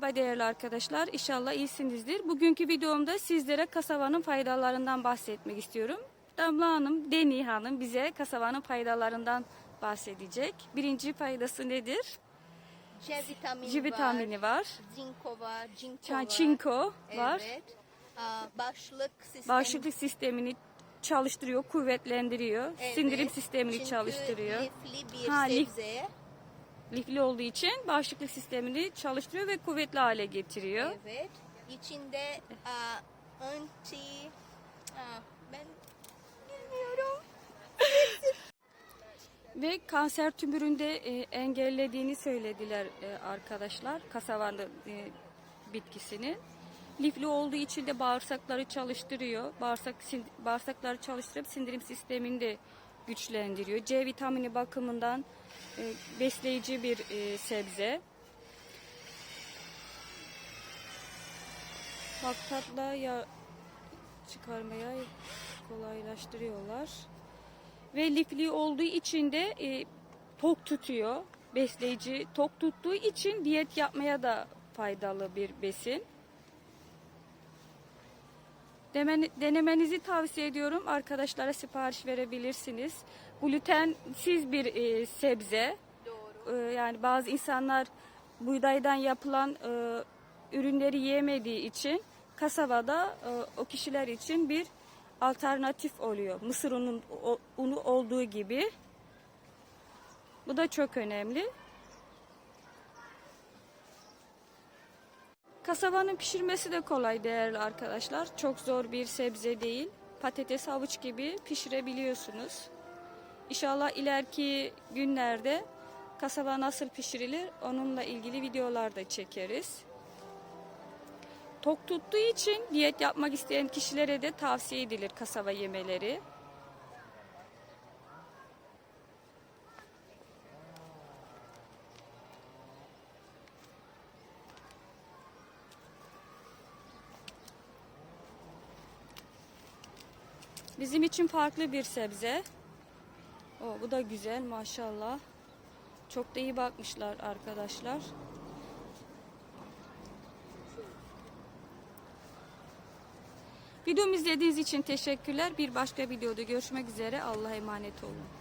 Merhaba değerli arkadaşlar. İnşallah iyisinizdir. Bugünkü videomda sizlere kasavanın faydalarından bahsetmek istiyorum. Damla Hanım, Deni Hanım bize kasavanın faydalarından bahsedecek. Birinci faydası nedir? C vitamini, C vitamini var. var. Zinko var. Cinko var. Çinko var. Evet. Bağışıklık sistemi. Bağışıklık sistemini çalıştırıyor, kuvvetlendiriyor. Evet. Sindirim sistemini Çünkü çalıştırıyor. lifli bir Ha, lif- sebze. Lifli olduğu için bağışıklık sistemini çalıştırıyor ve kuvvetli hale getiriyor. Evet. İçinde aa, anti... Aa, ben bilmiyorum. Ve kanser tümöründe e, engellediğini söylediler e, arkadaşlar kasavanın e, bitkisini. Lifli olduğu için de bağırsakları çalıştırıyor. Bağırsak sin- bağırsakları çalıştırıp sindirim sistemini de güçlendiriyor. C vitamini bakımından e, besleyici bir e, sebze. Laktatla ya çıkarmaya kolaylaştırıyorlar ve lifli olduğu için de e, tok tutuyor. Besleyici tok tuttuğu için diyet yapmaya da faydalı bir besin. Denemenizi tavsiye ediyorum. Arkadaşlara sipariş verebilirsiniz. Glutensiz bir e, sebze. Doğru. E, yani bazı insanlar buğdaydan yapılan e, ürünleri yiyemediği için kasavada e, o kişiler için bir alternatif oluyor. Mısır unu, o- unu olduğu gibi. Bu da çok önemli. Kasavanın pişirmesi de kolay değerli arkadaşlar. Çok zor bir sebze değil. Patates, havuç gibi pişirebiliyorsunuz. İnşallah ileriki günlerde kasava nasıl pişirilir onunla ilgili videolar da çekeriz. Tok tuttuğu için diyet yapmak isteyen kişilere de tavsiye edilir kasava yemeleri. Bizim için farklı bir sebze. O, bu da güzel maşallah. Çok da iyi bakmışlar arkadaşlar. Videomu izlediğiniz için teşekkürler. Bir başka videoda görüşmek üzere. Allah'a emanet olun.